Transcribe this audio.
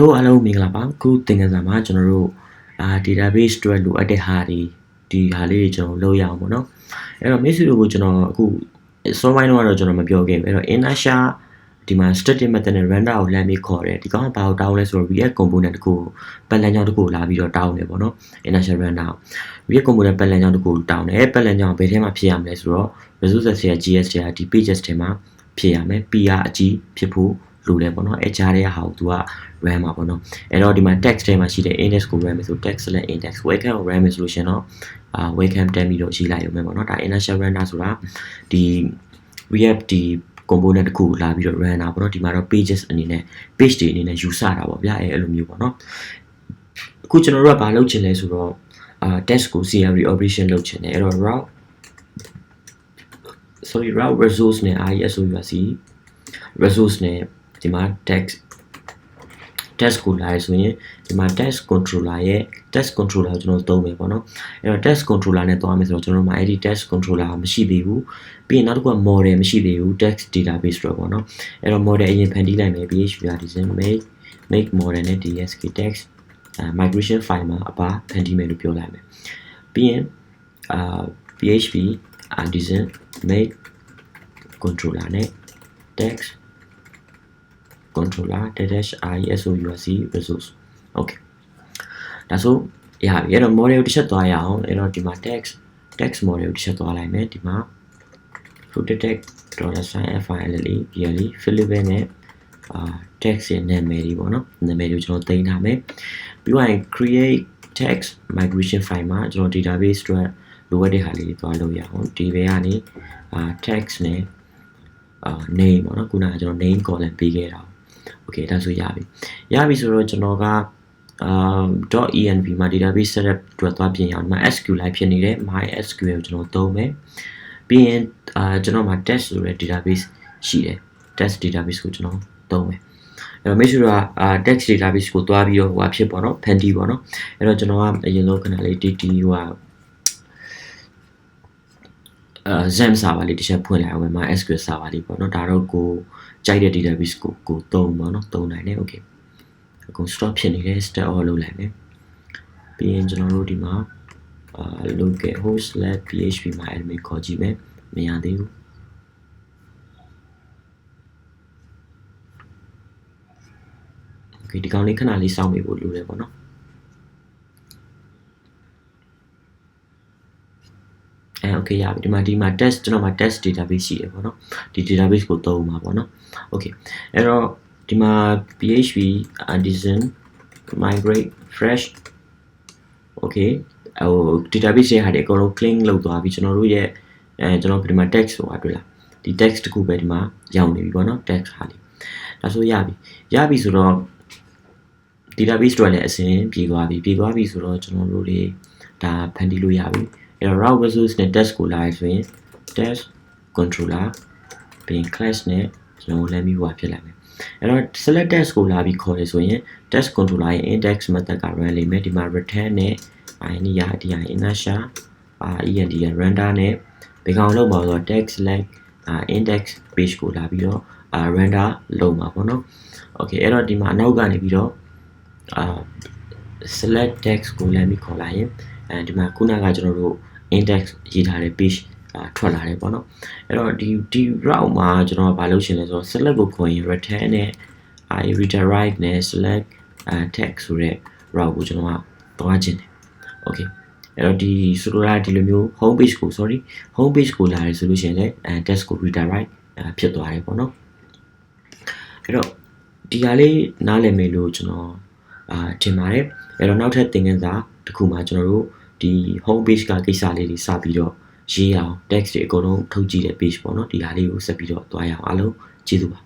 တို့အားလုံးမင်္ဂလာပါအခုသင်ခန်းစာမှာကျွန်တော်တို့အာ database တွေလိုအပ်တဲ့ဟာတွေဒီဟာလေးတွေကျွန်တော်လုပ်ရအောင်ပေါ့နော်အဲ့တော့ Messi တို့ကိုကျွန်တော်အခုစောပိုင်းတော့တော့ကျွန်တော်မပြောခဲ့ဘူးအဲ့တော့ inertia ဒီမှာ static method နဲ့ render ကိုလှမ်းပြီးခေါ်တယ်ဒီကောင်ကဘာကိုတောင်းလဲဆိုတော့ react component တခုကိုပတ်လမ်းကြောင်းတခုကိုလာပြီးတော့တောင်းတယ်ပေါ့နော် inertia render ကို react component ပတ်လမ်းကြောင်းတခုကိုတောင်းတယ်ပတ်လမ်းကြောင်းဘယ်ထဲမှာဖြစ်ရမလဲဆိုတော့ resources ရဲ့ GS တွေကဒီ pages ထဲမှာဖြစ်ရမယ် PR အကြီးဖြစ်ဖို့ လိုတယ်ပေါ့နော်အဲကြားတဲ့ဟာကို तू က RAM မှာပေါ့နော်အဲ့တော့ဒီမှာ text ထဲမှာရှိတဲ့ index ကို RAM ဆို text နဲ့ index webcam ကို RAM ဆိုလို့ရှင်တော့အာ webcam တက်ပြီးတော့ရေးလိုက်ရုံပဲပေါ့နော်ဒါ inertial render ဆိုတာဒီ react ဒီ component တစ်ခုကိုလာပြီးတော့ run တာပေါ့နော်ဒီမှာတော့ pages အနေနဲ့ page တွေအနေနဲ့ယူဆတာပေါ့ဗျာအဲအဲ့လိုမျိုးပေါ့နော်အခုကျွန်တော်တို့ကဘာလုပ်ချင်လဲဆိုတော့အာ test ကို CRE operation လုပ်ချင်တယ်အဲ့တော့ route sorry route resource နဲ့ ISOURC resource နဲ့ ဒီမှာ text test ကိုလာရဆိုရင်ဒီမှာ test controller ရဲ့ test controller ကိုကျွန်တော်သုံးမယ်ပေါ့နော်အဲ့တော့ test controller နဲ့သွားမယ်ဆိုတော့ကျွန်တော်တို့မှာအဲ့ဒီ test controller မရှိသေးဘူးပြီးရင်နောက်တစ်ခုက model မရှိသေးဘူး text database တော့ပေါ့နော်အဲ့တော့ model အရင်ဖန်တီးလိုက်မယ် php artisan make make model နဲ့ dsk text migration file မှာအပါဖန်တီးမယ်လို့ပြောလိုက်မယ်ပြီးရင်အာ php artisan make controller နဲ့ text controller dash isourc resource okay ဒါဆိုရပြီအဲ့တော့ model ကိုတစ်ချက်သွားရအောင်အဲ့တော့ဒီမှာ text text model ကိုတစ်ချက်သွားလိုက်မယ်ဒီမှာ protect $sign file လေးပြန်လေး fillable နဲ့အာ text ရဲ့နာမည်တွေပေါ့နော်နာမည်တွေကိုကျွန်တော်တင်ထားမယ်ပြီးတော့ create text migration file မှာကျွန်တော် database အတွက်လိုအပ်တဲ့ဟာလေးတွေသွားလုပ်ရအောင်ဒီဘက်ကနေအာ text နဲ့အာ name ပေါ့နော်ခုနကကျွန်တော် name column ပေးခဲ့တာ okay ဒါဆိုရပြီရပြီဆိုတော့ကျွန်တော်ကအာ .env မှာ database setup အတွက်သွားပြင်ရအောင်ဒီမှာ SQLite ဖြစ်နေတယ် MySQL ကိုကျွန်တော်သုံးမယ်ပြီးရင်အာကျွန်တော်မှာ test ဆိုတဲ့ database ရှိတယ် test database ကိုကျွန်တော်သုံးမယ်အဲ့တော့ make sure ကအာ text database ကိုတွားပြီးတော့ဟိုဖြစ်ပေါ့နော် Panty ပေါ့နော်အဲ့တော့ကျွန်တော်ကအရင်ဆုံးခဏလေး tt ဟိုက အာ Zam server လေးတစ်ချက်ဖွင့်လိုက်အောင်မယ် MySQL server လေးပေါ့နော်ဒါတော့ကိုကြိုက်တဲ့ database ကိုကိုသုံးပါတော့သုံးနိုင်တယ် okay အကုန် stop ဖြစ်နေတယ် start all လုပ်လိုက်မယ်ပြီးရင်ကျွန်တော်တို့ဒီမှာအာ local host/php မှာ admin ခေါ်ကြည့်မယ်မရသေးဘူး okay ဒီကောင်လေးခဏလေးစောင့်နေဖို့လိုတယ်ပေါ့နော် အဲ okay ရပြီဒီမှာဒီမှာ test ကျွန်တော်မှာ test database ရှိတယ်ပေါ့နော်ဒီ database ကိုသုံးမှာပေါ့နော် okay အဲ့တော့ဒီမှာ php artisan migrate fresh okay ဟို database ရဲ့ဟာတွေအကုန်လုံး clean လုပ်သွားပြီကျွန်တော်တို့ရဲ့အဲကျွန်တော်ဒီမှာ text ဆိုတာတွေ့လားဒီ text တခုပဲဒီမှာရောက်နေပြီပေါ့နော် text ဟာလေးဒါဆိုရပြီရပြီဆိုတော့ database တွေလည်းအစဉ်ပြေသွားပြီပြေသွားပြီဆိုတော့ကျွန်တော်တို့တွေဒါဖန်တီးလို့ရပြီ အဲ့တော့ route resource နဲ့ test ကိုလာရဆိုရင် test controller ပြီးရင် class နဲ့ကျွန်တော်လမ်းပြီးဟိုဖြစ်လိုက်မယ်အဲ့တော့ select test ကိုလာပြီးခေါ်ရဆိုရင် test controller ရဲ့ index method က run လိမ့်မယ်ဒီမှာ return နဲ့ ini ရဒီဟာ inertia end ရ render နဲ့ဒီကောင်လောက်ပါဆိုတော့ text select index page ကိုလာပြီးတော့ render လုပ်မှာပေါ့နော် okay အဲ့တော့ဒီမှာအနောက်ကနေပြီးတော့အာ select text ကိုလမ်းပြီးခေါ်လိုက်ရင်အဲဒီမှာခုနကကျွန်တော်တို့ index ရေးထားတဲ့ page အာထွက်လာတယ်ပေါ့နော်အဲ့တော့ဒီဒီ route မှာကျွန်တော်ကဘာလုပ်ချင်လဲဆိုတော့ select ကိုခေါ်ရင် return နဲ့ i redirect နဲ့ select text ဆိုတဲ့ route ကိုကျွန်တော်ကသွားချင်တယ် okay အဲ့တော့ဒီဆိုလိုတာဒီလိုမျိုး home page ကို sorry home page ကိုလာရဆိုလို့ရှိရင်လည်းအဲ text ကို redirect ဖြစ်သွားတယ်ပေါ့နော်အဲ့တော့ဒီဟာလေးနားလည်မယ်လို့ကျွန်တော်အာထင်ပါတယ်အဲ့တော့နောက်ထပ်သင်ခန်းစာတစ်ခုမှာကျွန်တော်တို့ ဒီ home page ကကိစ္စလေးတွေစပြီးတော့ရေးအောင် text တွေအကုန်လုံးထုတ်ကြည့်တဲ့ page ပေါ့နော်ဒီဟာလေးကိုဆက်ပြီးတော့တွားရအောင်အားလုံးကျေးဇူးပါ